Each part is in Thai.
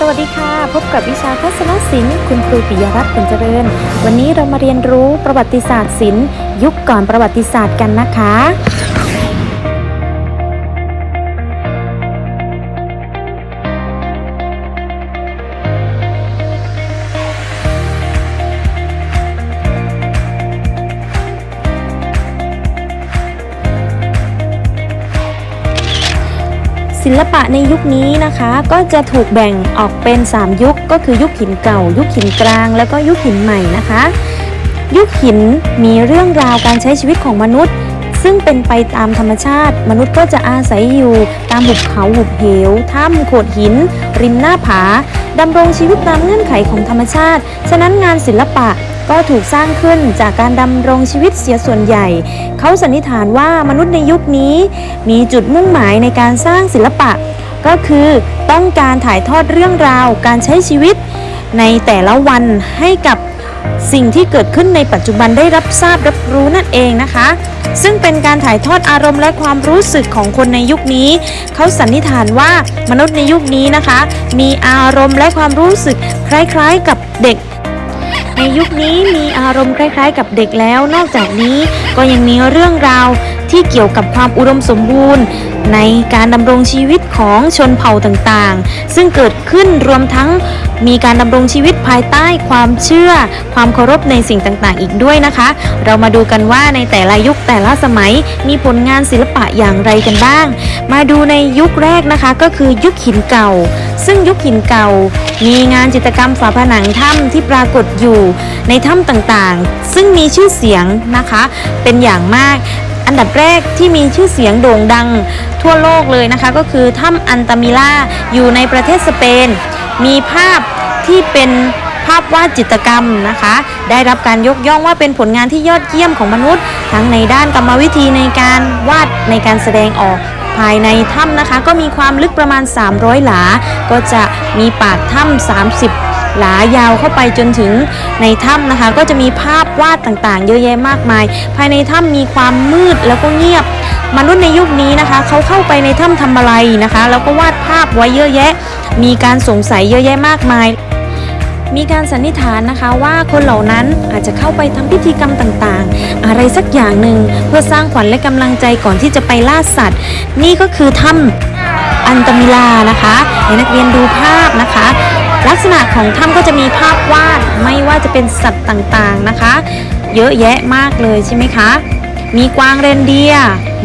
สวัสดีค่ะ พบกับวิชาทัศนศิลป์คุณครูปิยรัตน์ผลเจริญ วันนี้เรามาเรียนรู้ประวัติศาสตร์ศิลป์ยุคก่อนประวัติศาสตร์กันนะคะ ศิลปะในยุคนี้นะคะ ก็จะถูกแบ่งออกเป็น 3 ยุคก็คือยุคหินเก่า ยุคหินกลาง แล้วก็ยุคหินใหม่นะคะ ยุคหินมีเรื่องราวการใช้ชีวิตของมนุษย์ ซึ่งเป็นไปตามธรรมชาติ มนุษย์ก็จะอาศัยอยู่ตามหุบเขาหุบเหวถ้ำโขดหิน ริมหน้าผาดำรงชีวิตตามเงื่อนไขของธรรมชาติ ฉะนั้นงานศิลปะ ก็ถูกสร้างขึ้นจากการดำรงชีวิตเสียส่วนใหญ่ เขาสันนิษฐานว่ามนุษย์ในยุคนี้ มีจุดมุ่งหมายในการสร้างศิลปะ ก็คือต้องการถ่ายทอดเรื่องราวการใช้ชีวิต ในแต่ละวันให้กับสิ่งที่เกิดขึ้นในปัจจุบันได้รับทราบรับรู้นั่นเองนะคะ ซึ่งเป็นการถ่ายทอดอารมณ์และความรู้สึกของคนในยุคนี้ เขาสันนิษฐานว่ามนุษย์ในยุคนี้นะคะ มีอารมณ์และความรู้สึกคล้ายๆกับเด็ก ในยุคนี้มีอารมณ์คล้าย ๆ กับเด็กแล้ว นอกจากนี้ก็ยังมีเรื่องราวที่เกี่ยวกับความอุดมสมบูรณ์ ในการดำรงชีวิตของชนเผ่าต่างๆ ซึ่งเกิดขึ้นรวมทั้ง มีการดำรงชีวิตภายใต้ความเชื่อ ความเคารพในสิ่งต่างๆ อีกด้วยนะคะ เรามาดูกันว่าในแต่ละยุคแต่ละสมัยมีผลงานศิลปะอย่างไรกันบ้าง มาดูในยุคแรกนะคะก็คือยุคหินเก่า ซึ่งยุคหินเก่า มีงานจิตรกรรมฝาผนังถ้ำที่ปรากฏอยู่ในถ้ำต่างๆ ซึ่งมีชื่อเสียงนะคะ เป็นอย่างมากอันดับแรกที่มีชื่อเสียงโด่งดังทั่วโลกเลยนะคะ ก็คือถ้ำอันตามิล่าอยู่ในประเทศสเปน มีภาพที่เป็นภาพวาดจิตรกรรมนะคะ ได้รับการยกย่องว่าเป็นผลงานที่ยอดเยี่ยมของมนุษย์ ทั้งในด้านกรรมวิธีในการวาดในการแสดงออกภายในถ้ำนะคะ ก็มีความลึกประมาณ 300 หลา ก็จะมีปากถ้ำ30 หลายาวเข้าไปจนถึงในถ้ำนะคะ ก็จะมีภาพวาดต่างๆ เยอะแยะมากมาย ภายในถ้ำมีความมืดแล้วก็เงียบ มนุษย์ในยุคนี้นะคะ เขาเข้าไปในถ้ำทำอะไรนะคะ แล้วก็วาดภาพไว้เยอะแยะ มีการสงสัยเยอะแยะมากมาย มีการสันนิษฐานนะคะว่าคนเหล่านั้นอาจจะเข้าไปทำพิธีกรรมต่างๆ อะไรสักอย่างหนึ่งเพื่อสร้างขวัญและกำลังใจก่อนที่จะไปล่าสัตว์ นี่ก็คือถ้ำอันตมิลานะคะให้นักเรียนดูภาพนะคะ ลักษณะของถ้ำก็จะมีภาพวาดไม่ว่าจะเป็นสัตว์ต่างๆนะคะ เยอะแยะมากเลยใช่ไหมคะ มีกวางเรนเดีย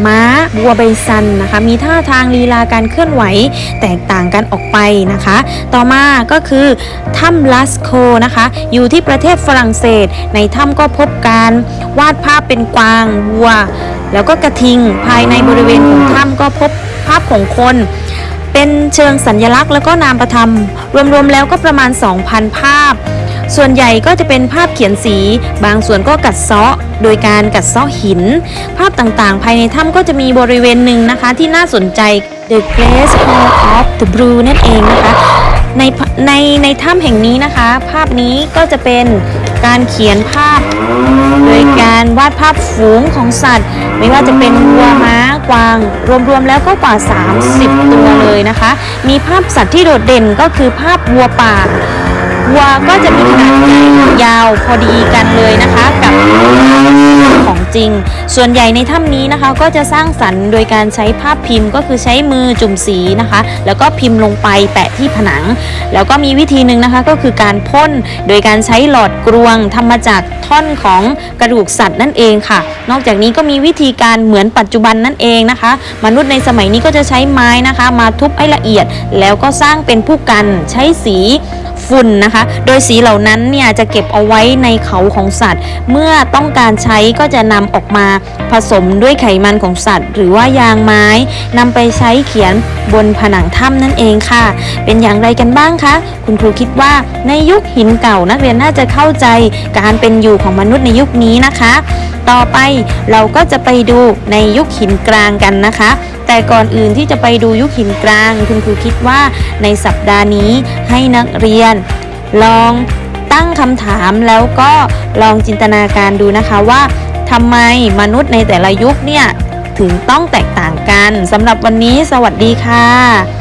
ม้า บัวใบซันนะคะ มีท่าทางลีลาการเคลื่อนไหวแตกต่างกันออกไปนะคะ ต่อมาก็คือถ้ำลัสโคนะคะ อยู่ที่ประเทศฝรั่งเศส ในถ้ำก็พบการวาดภาพเป็นกวางวัว แล้วก็กระทิงภายในบริเวณของถ้ำก็พบภาพของคนเป็นเชิงสัญญลักษณ์แล้วก็นามประธรรม รวมๆแล้วก็ประมาณ 2,000 ภาพ ส่วนใหญ่ก็จะเป็นภาพเขียนสี บางส่วนก็กัดเซาะ โดยการกัดเซาะหิน ภาพต่างๆ ภายในถ้ำก็จะมีบริเวณหนึ่งนะคะที่น่าสนใจ The Glass Hall of the Blue นั่นเองนะคะ ในในในถ้ำแห่งนี้นะคะ ภาพนี้ก็จะเป็นการเขียนภาพ โดยการวาดภาพฝูงของสัตว์ ไม่ว่าจะเป็นวัวม้ากวาง รวมๆแล้วก็กว่า 30 ตัวเลยนะคะ มีภาพสัตว์ที่โดดเด่นก็คือภาพวัวป่า วัวก็จะมีขนาดใหญ่ยาวพอดีกันเลยนะคะกับของจริง ส่วนใหญ่ในถ้ำนี้นะคะ ก็จะสร้างสรรค์โดยการใช้ภาพพิมพ์ ก็คือใช้มือจุ่มสีนะคะ แล้วก็พิมพ์ลงไปแปะที่ผนัง แล้วก็มีวิธีหนึ่งนะคะก็คือการพ่นโดยการใช้หลอดกรวงทำมาจากท่อนของกระดูกสัตว์นั่นเองค่ะ นอกจากนี้ก็มีวิธีการเหมือนปัจจุบันนั่นเองนะคะ มนุษย์ในสมัยนี้ก็จะใช้ไม้นะคะ มาทุบให้ละเอียด แล้วก็สร้างเป็นผู้กันใช้สี ฝุ่นนะคะ โดยสีเหล่านั้นเนี่ยจะเก็บเอาไว้ในเขาของสัตว์ เมื่อต้องการใช้ก็จะนำออกมาผสมด้วยไขมันของสัตว์ หรือว่ายางไม้นำไปใช้เขียนบนผนังถ้ำนั่นเองค่ะ เป็นอย่างไรกันบ้างคะ คุณครูคิดว่าในยุคหินเก่านักเรียนน่าจะเข้าใจการเป็นอยู่ของมนุษย์ในยุคนี้นะคะ ต่อไปเราก็จะไปดูในยุคหินกลางกันนะคะ แต่ก่อนอื่นที่จะไปดูยุคหินกลาง คุณครูคิดว่าในสัปดาห์นี้ให้นักเรียน ลองตั้งคำถามแล้วก็ลองจินตนาการดูนะคะว่าทำไมมนุษย์ในแต่ละยุคเนี่ย ถึงต้องแตกต่างกันสำหรับวันนี้สวัสดีค่ะ